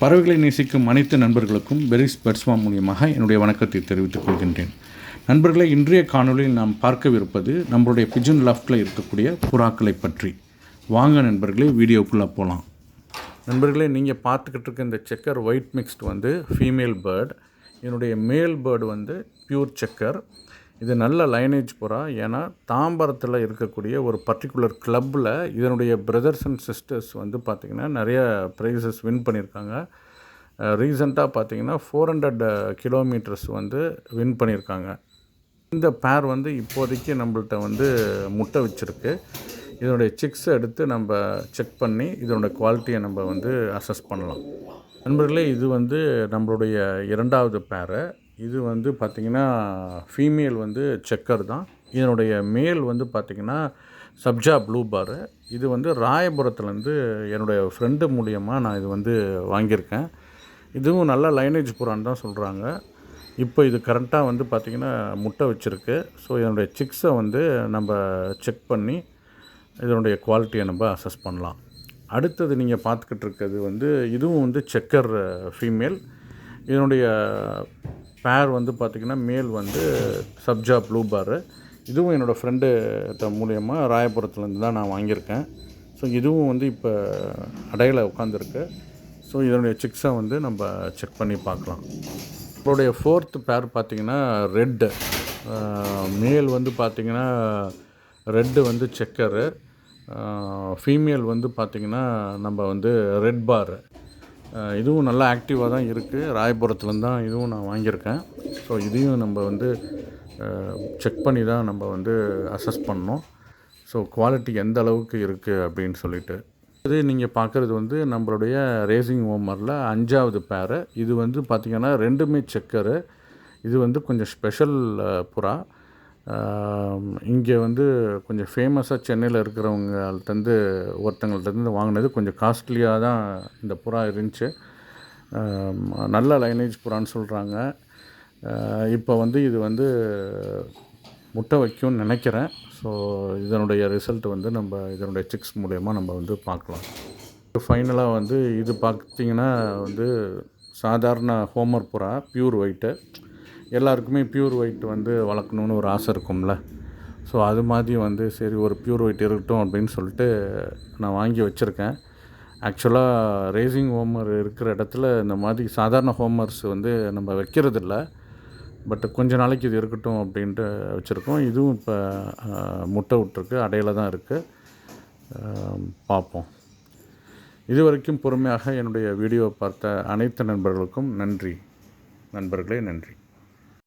பறவைகளை நேசிக்கும் அனைத்து நண்பர்களுக்கும் பெரிஸ் பெட்ஸ்மா மூலியமாக என்னுடைய வணக்கத்தை தெரிவித்துக் கொள்கின்றேன். நண்பர்களை இன்றைய காணொளியில் நாம் பார்க்கவிருப்பது நம்மளுடைய பிஜன் லாஃப்டில் இருக்கக்கூடிய புறாக்களை பற்றி. வாங்க நண்பர்களே வீடியோக்குள்ளே போகலாம் நண்பர்களே நீங்கள் பார்த்துக்கிட்டு இருக்க இந்த செக்கர் ஒயிட் மிக்ஸ்ட் வந்து ஃபீமேல் பேர்டு. என்னுடைய மேல் பேர்டு வந்து பியூர் செக்கர். இது நல்ல லைனேஜ் புறா. ஏன்னா தாம்பரத்தில் இருக்கக்கூடிய ஒரு பர்டிகுலர் கிளப்பில் இதனுடைய பிரதர்ஸ் அண்ட் சிஸ்டர்ஸ் வந்து பார்த்திங்கன்னா நிறைய ப்ரைஸஸ் வின் பண்ணியிருக்காங்க ரீசண்டாக பார்த்தீங்கன்னா ஃபோர் ஹண்ட்ரட் கிலோமீட்டர்ஸ் வந்து வின் பண்ணியிருக்காங்க இந்த பேர் வந்து இப்போதைக்கு நம்மள்ட்ட வந்து முட்டை வச்சுருக்கு. இதனுடைய சிக்ஸை எடுத்து நம்ம செக் பண்ணி இதனுடைய குவாலிட்டியை நம்ம வந்து அசஸ் பண்ணலாம். நண்பர்களே இது வந்து நம்மளுடைய இரண்டாவது பேரை இது வந்து பார்த்திங்கன்னா ஃபீமேல் வந்து செக்கர் தான். இதனுடைய மேல் வந்து பார்த்திங்கன்னா சப்ஜா ப்ளூ பாரு இது வந்து ராயபுரத்துலேருந்து என்னுடைய ஃப்ரெண்டு மூலியமாக நான் இது வந்து வாங்கியிருக்கேன். இதுவும் நல்ல லைனேஜ் புறான்னு தான் சொல்கிறாங்க இப்போ இது கரண்ட்டாக வந்து பார்த்திங்கன்னா முட்டை வச்சுருக்கு. ஸோ இதனுடைய சிக்ஸை வந்து நம்ம செக் பண்ணி இதனுடைய குவாலிட்டியை நம்ம அசஸ் பண்ணலாம். அடுத்தது நீங்கள் பார்த்துக்கிட்டு இருக்கிறது வந்து இதுவும் வந்து செக்கர் ஃபீமேல் இதனுடைய பேர் வந்து பார்த்திங்கன்னா மேல் வந்து சப்ஜா ப்ளூ பாரு. இதுவும் என்னோடய ஃப்ரெண்டு மூலியமாக ராயபுரத்துலேருந்து தான் நான் வாங்கியிருக்கேன். ஸோ இதுவும் வந்து இப்போ அடையில் உட்காந்துருக்கு ஸோ இதனுடைய சிக்ஸை வந்து நம்ம செக் பண்ணி பார்க்கலாம். நம்மளுடைய ஃபோர்த்து பேர் பார்த்திங்கன்னா ரெட்டு மேல் வந்து பார்த்திங்கன்னா ரெட்டு வந்து செக்கரு ஃபீமேல் வந்து பார்த்திங்கன்னா நம்ம வந்து ரெட் பார் இதுவும் நல்லா ஆக்டிவாக தான் இருக்குது ராயபுரத்துலேருந்து தான் இதுவும் நான் வாங்கியிருக்கேன். ஸோ இதையும் நம்ம வந்து செக் பண்ணி தான் நம்ம வந்து அசஸ் பண்ணோம் ஸோ குவாலிட்டி எந்த அளவுக்கு இருக்குது அப்படின்னு சொல்லிட்டு. இது நீங்கள் பார்க்குறது வந்து நம்மளுடைய ரேசிங் ஓமரில் அஞ்சாவது பேரு இது வந்து பார்த்திங்கன்னா ரெண்டுமே செக்கரு இது வந்து கொஞ்சம் ஸ்பெஷல் புறா. இங்கே வந்து கொஞ்சம் ஃபேமஸாக சென்னையில் இருக்கிறவங்கள்ட்டேருந்து ஒருத்தங்கள்ட்டேருந்து வாங்கினது கொஞ்சம் காஸ்ட்லியாக தான் இந்த புறா இருந்துச்சு. நல்ல லைனேஜ் புறான்னு சொல்கிறாங்க இப்போ வந்து இது வந்து முட்டை வைக்கும்னு நினைக்கிறேன். ஸோ இதனுடைய ரிசல்ட் வந்து நம்ம இதனுடைய சிக்ஸ் மூலயமா நம்ம வந்து பார்க்கலாம். ஃபைனலாக வந்து இது பார்த்திங்கன்னா வந்து சாதாரண ஹோமர் புறா ப்யூர் ஒயிட்டு எல்லாருக்குமே பியூர் ஒயிட் வந்து வளர்க்கணுன்னு ஒரு ஆசை இருக்கும்ல. ஸோ அது மாதிரி வந்து சரி ஒரு பியூர் ஒயிட் இருக்கட்டும் அப்படின்னு சொல்லிட்டு நான் வாங்கி வச்சுருக்கேன். ஆக்சுவலாக ரேசிங் ஹோமர் இருக்கிற இடத்துல இந்த மாதிரி சாதாரண ஹோமர்ஸ் வந்து நம்ம வைக்கிறதில்ல. பட் கொஞ்ச நாளைக்கு இது இருக்கட்டும் அப்படின்ட்டு வச்சுருக்கோம். இதுவும் இப்போ முட்டை விட்ருக்கு அடையில் தான் இருக்குது பார்ப்போம். இது வரைக்கும் பொறுமையாக என்னுடைய வீடியோவை பார்த்த அனைத்து நண்பர்களுக்கும் நன்றி. நண்பர்களே நன்றி.